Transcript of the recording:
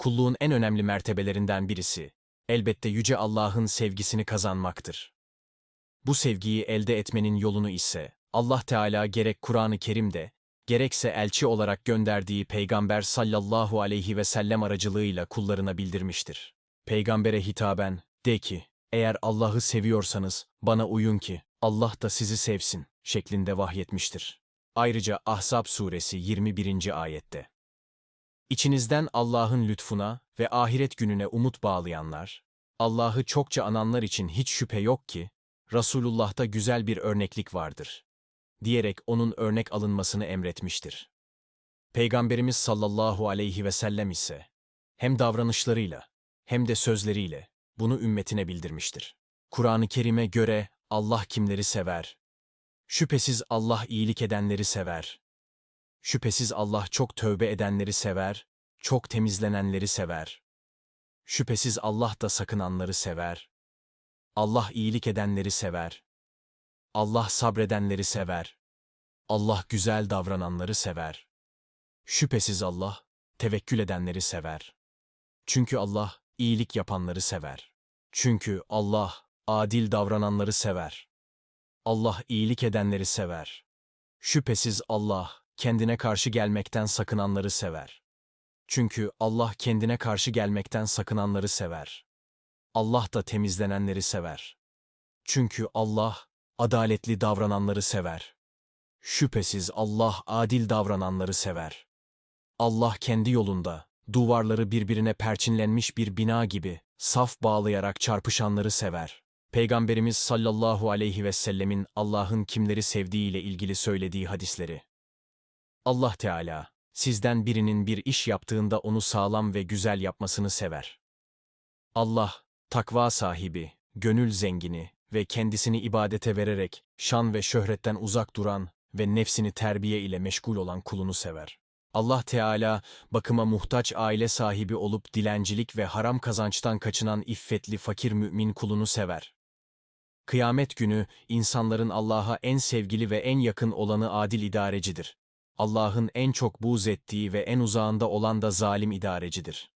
kulluğun en önemli mertebelerinden birisi, elbette Yüce Allah'ın sevgisini kazanmaktır. Bu sevgiyi elde etmenin yolunu ise, Allah Teala gerek Kur'an-ı Kerim'de, gerekse elçi olarak gönderdiği Peygamber sallallahu aleyhi ve sellem aracılığıyla kullarına bildirmiştir. Peygambere hitaben, de ki, eğer Allah'ı seviyorsanız, bana uyun ki, Allah da sizi sevsin, şeklinde vahyetmiştir. Ayrıca Ahzab suresi 21. ayette. İçinizden Allah'ın lütfuna ve ahiret gününe umut bağlayanlar, Allah'ı çokça ananlar için hiç şüphe yok ki, Resulullah'ta güzel bir örneklik vardır, diyerek onun örnek alınmasını emretmiştir. Peygamberimiz sallallahu aleyhi ve sellem ise, hem davranışlarıyla, hem de sözleriyle bunu ümmetine bildirmiştir. Kur'an-ı Kerim'e göre Allah kimleri sever? Şüphesiz Allah iyilik edenleri sever. Şüphesiz Allah çok tövbe edenleri sever, çok temizlenenleri sever. Şüphesiz Allah da sakınanları sever. Allah iyilik edenleri sever. Allah sabredenleri sever. Allah güzel davrananları sever. Şüphesiz Allah, tevekkül edenleri sever. Çünkü Allah, iyilik yapanları sever. Çünkü Allah, adil davrananları sever. Allah iyilik edenleri sever. Şüphesiz Allah, kendine karşı gelmekten sakınanları sever. Çünkü Allah kendine karşı gelmekten sakınanları sever. Allah da temizlenenleri sever. Çünkü Allah, adaletli davrananları sever. Şüphesiz Allah adil davrananları sever. Allah kendi yolunda, duvarları birbirine perçinlenmiş bir bina gibi, saf bağlayarak çarpışanları sever. Peygamberimiz sallallahu aleyhi ve sellemin Allah'ın kimleri sevdiğiyle ilgili söylediği hadisleri. Allah Teala, sizden birinin bir iş yaptığında onu sağlam ve güzel yapmasını sever. Allah, takva sahibi, gönül zengini ve kendisini ibadete vererek şan ve şöhretten uzak duran ve nefsini terbiye ile meşgul olan kulunu sever. Allah Teala, bakıma muhtaç aile sahibi olup dilencilik ve haram kazançtan kaçınan iffetli fakir mümin kulunu sever. Kıyamet günü, insanların Allah'a en sevgili ve en yakın olanı adil idarecidir. Allah'ın en çok buğz ettiği ve en uzağında olan da zalim idarecidir.